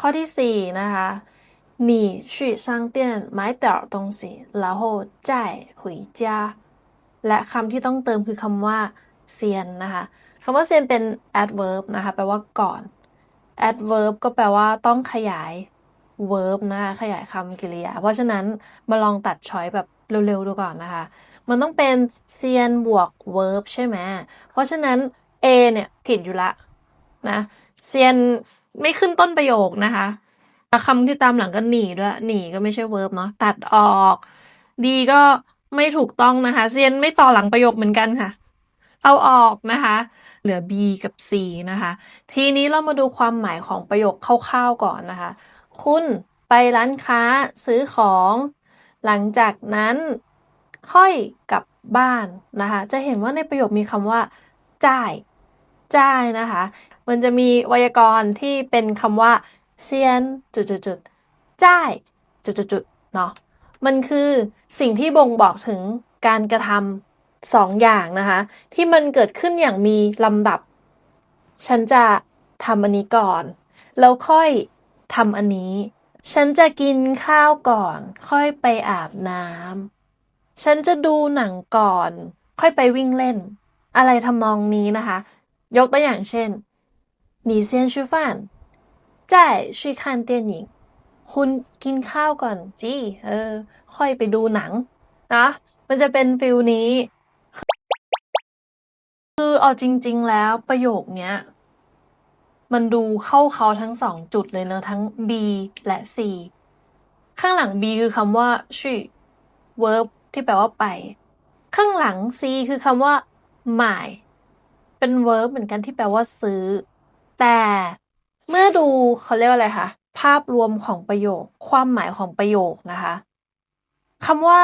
ข้อที่สี่นะคะ你去商店买点儿东西然后再回家และคำที่ต้องเติมคือคำว่าเซียนนะคะคำว่าเซียนเป็น adverb นะคะแปลว่าก่อน adverb ก็แปลว่าต้องขยาย verb นะคะขยายคำกริยา เพราะฉะนั้นมาลองตัดช้อยแบบเร็วๆดูก่อนนะคะ มันต้องเป็นเซียนบวก verb ใช่ไหม เพราะฉะนั้น A เนี่ยผิดอยู่ละนะเซียน ไม่ขึ้นต้นประโยคนะคะคำที่ตามหลังก็หนีด้วยหนีก็ไม่ใช่ verb เนาะตัดออก ดีก็ไม่ถูกต้องนะคะเซียนไม่ต่อหลังประโยคเหมือนกันค่ะ เอาออกนะคะ เหลือ B กับ C นะคะ ทีนี้เรามาดูความหมายของประโยคคร่าวๆก่อนนะคะ คุณไปร้านค้าซื้อของ หลังจากนั้นค่อยกลับบ้านนะคะ จะเห็นว่าในประโยคมีคำว่า จ่าย จ่ายนะคะ มันจะมีไวยากรณ์ที่เป็นคำว่าเซียนจุดๆๆจ่ายจุดๆๆเนาะมันคือสิ่งที่บ่งบอกถึงการกระทำสองอย่างนะคะ ที่มันเกิดขึ้นอย่างมีลำดับ ฉันจะทำอันนี้ก่อน แล้วค่อยทำอันนี้ ฉันจะกินข้าวก่อน ค่อยไปอาบน้ำฉันจะดูหนังก่อน ค่อยไปวิ่งเล่น อะไรทำนองนี้นะคะ ยกตัวอย่างเช่น 你先吃饭再去看电影คุณกินข้าวก่อนจีเออ ค่อยไปดูหนังนะ มันจะเป็นฟิลนี้ คือเอาจริง ๆ แล้วประโยคเนี้ย มันดูเข้าเขาทั้งสองจุดเลยเนอะทั้ง B และ C ข้างหลัง B คือคำว่าชื่อ verb ที่แปลว่าไป ข้างหลัง C คือคำว่าหมาย เป็น verb เหมือนกันที่แปลว่าซื้อ แต่เมื่อดูเขาเรียกว่าอะไรคะภาพรวมของประโยค ความหมายของประโยคนะคะคำว่า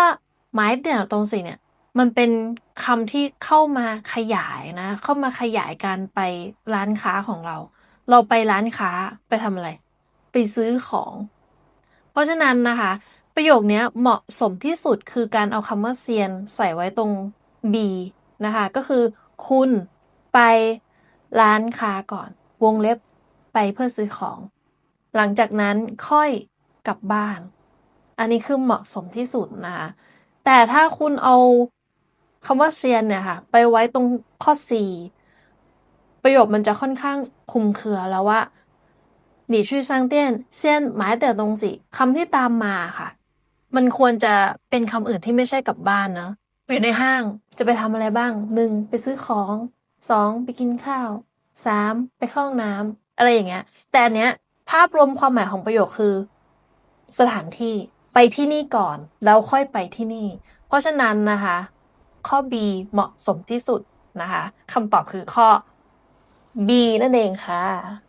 หมายเดี่ยวตรงสิเนี่ย มันเป็นคำที่เข้ามาขยายนะ เข้ามาขยายการไปร้านค้าของเรา เราไปร้านค้าไปทำอะไร ไปซื้อของ เพราะฉะนั้นนะคะ ประโยคนี้เหมาะสมที่สุดคือการเอาคำว่าเซียนใส่ไว้ตรง B นะคะ ก็คือคุณไปร้านค้าก่อน วงเล็บไปเพื่อซื้อของ หลังจากนั้นค่อยกลับบ้าน อันนี้คือเหมาะสมที่สุดนะคะแต่ถ้าคุณเอาคำว่าเซียนเนี่ยค่ะ ไปไว้ตรงข้อ 4 ประโยคมันจะค่อนข้างคุมเครือแล้วว่าหนีชื่อซังเตี้ยนเซียนหมายแต่ตรงสิคำที่ตามมาค่ะ มันควรจะเป็นคำอื่นที่ไม่ใช่กับบ้านเนาะอยู่ในห้างจะไปทำอะไรบ้างหนึ่งไปซื้อของสองไปกินข้าว สามไปเข้าห้องน้ำอะไรอย่างเงี้ย แต่อันเนี้ย ภาพรวมความหมายของประโยคคือ สถานที่ไปที่นี่ก่อน แล้วค่อยไปที่นี่ เพราะฉะนั้นนะคะ ข้อ B เหมาะสมที่สุดนะคะคำตอบคือข้อ B นั่นเองค่ะ